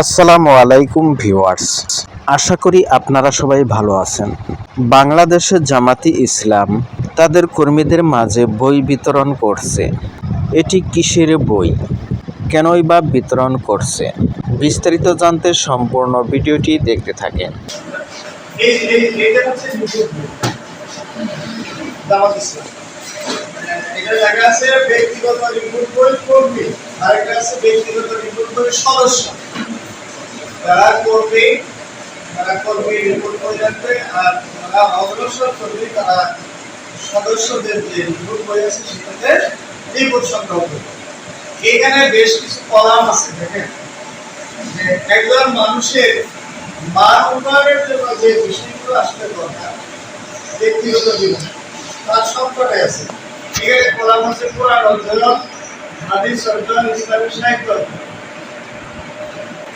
আসসালামু আলাইকুম ভিউয়ার্স। আশা করি আপনারা সবাই ভালো আছেন। বাংলাদেশের জামাতি ইসলাম তাদের কর্মীদের মাঝে বই বিতরণ করছে। এটি কিসের বই? কেনই বা বিতরণ করছে? বিস্তারিত জানতে সম্পূর্ণ ভিডিওটি দেখতে থাকেন। লেখা আছে ব্যক্তিগত রিপোর্ট বই সদস্য। তারা কর্মী তারা কর্মী রিপোর্ট বই রাখবে আর যারা অগ্রসর কর্মী তারা সদস্যদের যে রিপোর্ট বই আছে সেটাতে রিপোর্ট সংগ্রহ করবে। এখানে বেশ কিছু কলাম আছে, দেখেন। যে একজন মানুষের মান উন্নয়নের জন্য যে বিষয়গুলো আসলে দরকার, ব্যক্তিগত জীবন, তার সবকটাই আছে। এখানে কলাম হচ্ছে কোরআন অধ্যয়ন, হাদিস অধ্যয়ন ইসলামী সাহিত্য।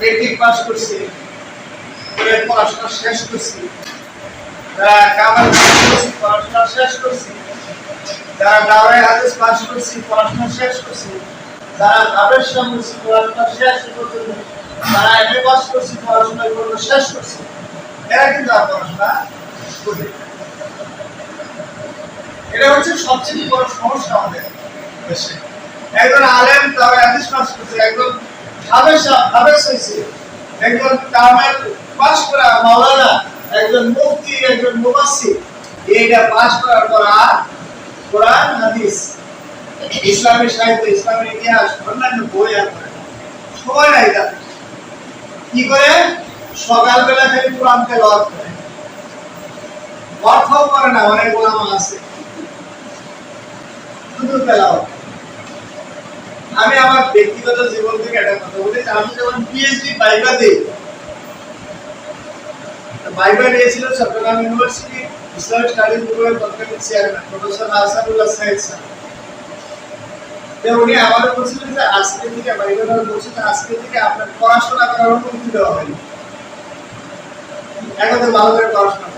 মেট্রিক পাস করছি। করে পড়াশোনা শেষ পড়াশোনা শেষ করছি। যারা পাস পড়াশোনা শেষ যারা করছি, পড়াশোনা শেষ যারা এমএ পাস করছি, পড়াশোনা শেষ করছি। এরা কিন্তু আর পড়াশোনা এটা হচ্ছে সবচেয়ে বড় সমস্যা আমাদের দেশে। একজন আলেম তারা হাদিস পাস করছে, একজন সাহিত্য ইসলামের ইতিহাস, অন্যান্য বই আর সময় কি করে? সকালবেলা খালি কোরআন তেলাওয়াত করে। অর্থও করে না, অনেক গোলাম আছে। শুধু তেলাওয়াত। আমি আমার ব্যক্তিগত জীবন থেকে একটা কথা বলি আমি যখন পিএইচডি বাইবা বাইবা দিয়েছিল চট্টগ্রাম ইউনিভার্সিটি ইসলামিক স্টাডিজ গ্রুপের তৎকালীন চেয়ারম্যান প্রফেসর হাসানুল্লাহ সাহেব স্যার উনি আমাদের বলছিলেন যে আজকে থেকে বাইবেল বলছে যে আজকে থেকে আপনার পড়াশোনা করার অনুমতি দেওয়া হয়নি এখন ভালো করে পড়াশোনা।